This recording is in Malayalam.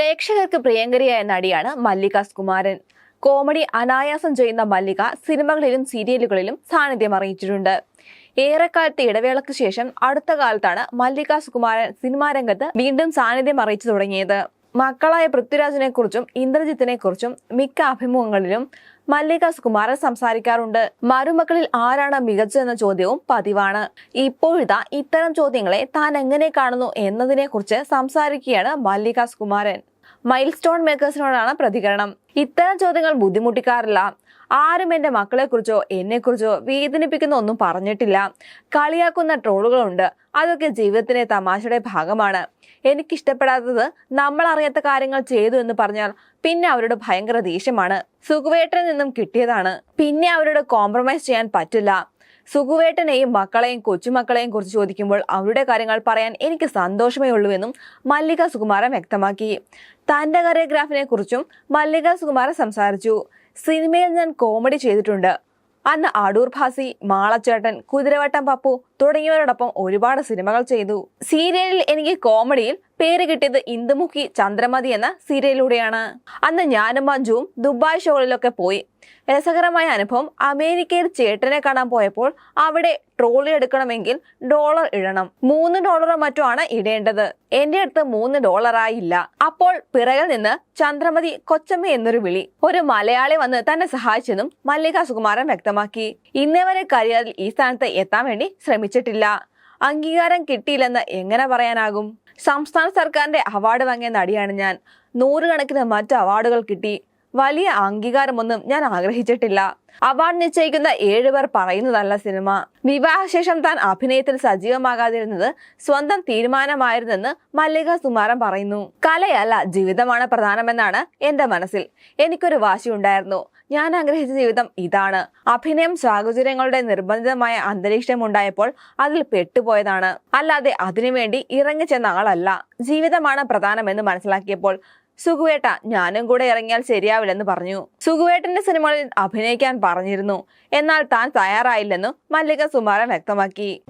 പ്രേക്ഷകർക്ക് പ്രിയങ്കരിയായ നടിയാണ് മല്ലിക സുകുമാരൻ. കോമഡി അനായാസം ചെയ്യുന്ന മല്ലിക സിനിമകളിലും സീരിയലുകളിലും സാന്നിധ്യം അറിയിച്ചിട്ടുണ്ട്. ഏറെക്കാലത്തെ ഇടവേളയ്ക്ക് ശേഷം അടുത്ത കാലത്താണ് മല്ലിക സുകുമാരൻ സിനിമാ രംഗത്ത് വീണ്ടും സാന്നിധ്യം അറിയിച്ചു തുടങ്ങിയത്. മക്കളായ പൃഥ്വിരാജിനെ കുറിച്ചും ഇന്ദ്രജിത്തിനെ കുറിച്ചും മിക്ക അഭിമുഖങ്ങളിലും മല്ലിക സുകുമാരൻ സംസാരിക്കാറുണ്ട്. മരുമക്കളിൽ ആരാണ് മികച്ചതെന്ന ചോദ്യവും പതിവാണ്. ഇപ്പോഴിതാ ഇത്തരം ചോദ്യങ്ങളെ താൻ എങ്ങനെ കാണുന്നു എന്നതിനെ കുറിച്ച് സംസാരിക്കുകയാണ് മല്ലിക സുകുമാരൻ. മൈൽ സ്റ്റോൺ മേക്കേഴ്സിനോടാണ് പ്രതികരണം. ഇത്തരം ചോദ്യങ്ങൾ ബുദ്ധിമുട്ടിക്കാറില്ല. ആരും എന്റെ മക്കളെക്കുറിച്ചോ എന്നെക്കുറിച്ചോ വേദനിപ്പിക്കുന്ന ഒന്നും പറഞ്ഞിട്ടില്ല. കളിയാക്കുന്ന ട്രോളുകളുണ്ട്. അതൊക്കെ ജീവിതത്തിന്റെ തമാശയുടെ ഭാഗമാണ്. എനിക്കിഷ്ടപ്പെടാത്തത് നമ്മൾ അറിയാത്ത കാര്യങ്ങൾ ചെയ്തു എന്ന് പറഞ്ഞാൽ പിന്നെ അവരുടെ ഭയങ്കര ദേഷ്യമാണ്. സുഖവേട്ടനിൽ നിന്നും കിട്ടിയതാണ്. പിന്നെ അവരോട് കോംപ്രമൈസ് ചെയ്യാൻ പറ്റില്ല. സുഖുവേട്ടനെയും മക്കളെയും കൊച്ചുമക്കളെയും കുറിച്ച് ചോദിക്കുമ്പോൾ അവരുടെ കാര്യങ്ങൾ പറയാൻ എനിക്ക് സന്തോഷമേ ഉള്ളൂവെന്നും മല്ലിക സുകുമാരൻ വ്യക്തമാക്കി. തന്റെ കറിയോഗ്രാഫിനെ കുറിച്ചും മല്ലിക സുകുമാരൻ സംസാരിച്ചു. സിനിമയിൽ ഞാൻ കോമഡി ചെയ്തിട്ടുണ്ട്. അന്ന് അടൂർ ഭാസി മാളച്ചേട്ടൻ കുതിരവട്ടം പപ്പു തുടങ്ങിയവരോടൊപ്പം ഒരുപാട് സിനിമകൾ ചെയ്തു. സീരിയലിൽ എനിക്ക് കോമഡിയിൽ പേര് കിട്ടിയത് ഇന്ദുമുഖി ചന്ദ്രമതി എന്ന സീരിയലിലൂടെയാണ്. അന്ന് ഞാനും മഞ്ജുവും ദുബായ് ഷോകളിലൊക്കെ പോയി. രസകരമായ അനുഭവം. അമേരിക്കയിൽ ചേട്ടനെ കാണാൻ പോയപ്പോൾ അവിടെ ട്രോളി എടുക്കണമെങ്കിൽ ഡോളർ ഇടണം. മൂന്ന് ഡോളറോ മറ്റോ ആണ് ഇടേണ്ടത്. എന്റെ അടുത്ത് മൂന്ന് ഡോളറായില്ല അപ്പോൾ പിറകിൽ നിന്ന് ചന്ദ്രമതി കൊച്ചമ്മ എന്നൊരു വിളി. ഒരു മലയാളി വന്ന് തന്നെ സഹായിച്ചെന്നും മല്ലിക സുകുമാരൻ വ്യക്തമാക്കി. ഇന്നേ വരെ കരിയറിൽ ഈ സ്ഥാനത്ത് എത്താൻ വേണ്ടി ശ്രമിച്ചിട്ടില്ല. അംഗീകാരം കിട്ടിയില്ലെന്ന് എങ്ങനെ പറയാനാകും? സംസ്ഥാന സർക്കാരിന്റെ അവാർഡ് വാങ്ങിയ നടിയാണ് ഞാൻ. നൂറുകണക്കിന് മറ്റ് അവാർഡുകൾ കിട്ടി. വലിയ അംഗീകാരമൊന്നും ഞാൻ ആഗ്രഹിച്ചിട്ടില്ല. അവാർഡ് നിശ്ചയിക്കുന്ന ഏഴുപേർ പറയുന്നതല്ല സിനിമ. വിവാഹശേഷം താൻ അഭിനയത്തിൽ സജീവമാകാതിരുന്നത് സ്വന്തം തീരുമാനമായിരുന്നെന്ന് മല്ലിക സുമാരൻ പറയുന്നു. കലയല്ല ജീവിതമാണ് പ്രധാനമെന്നാണ് എന്റെ മനസ്സിൽ. എനിക്കൊരു വാശി ഉണ്ടായിരുന്നു ഞാൻ ആഗ്രഹിച്ച ജീവിതം ഇതാണ്. അഭിനയം സാഹചര്യങ്ങളുടെ നിർബന്ധിതമായ അന്തരീക്ഷം ഉണ്ടായപ്പോൾ അതിൽ പെട്ടുപോയതാണ്. അല്ലാതെ അതിനുവേണ്ടി ഇറങ്ങിച്ചെന്ന ആളല്ല. ജീവിതമാണ് പ്രധാനമെന്ന് മനസ്സിലാക്കിയപ്പോൾ സുഖുവേട്ട ഞാനും കൂടെ ഇറങ്ങിയാൽ ശരിയാവില്ലെന്ന് പറഞ്ഞു. സുഖുവേട്ടന്റെ സിനിമകളിൽ അഭിനയിക്കാൻ പറഞ്ഞിരുന്നു. എന്നാൽ താൻ തയ്യാറായില്ലെന്നും മല്ലിക സുമാരൻ വ്യക്തമാക്കി.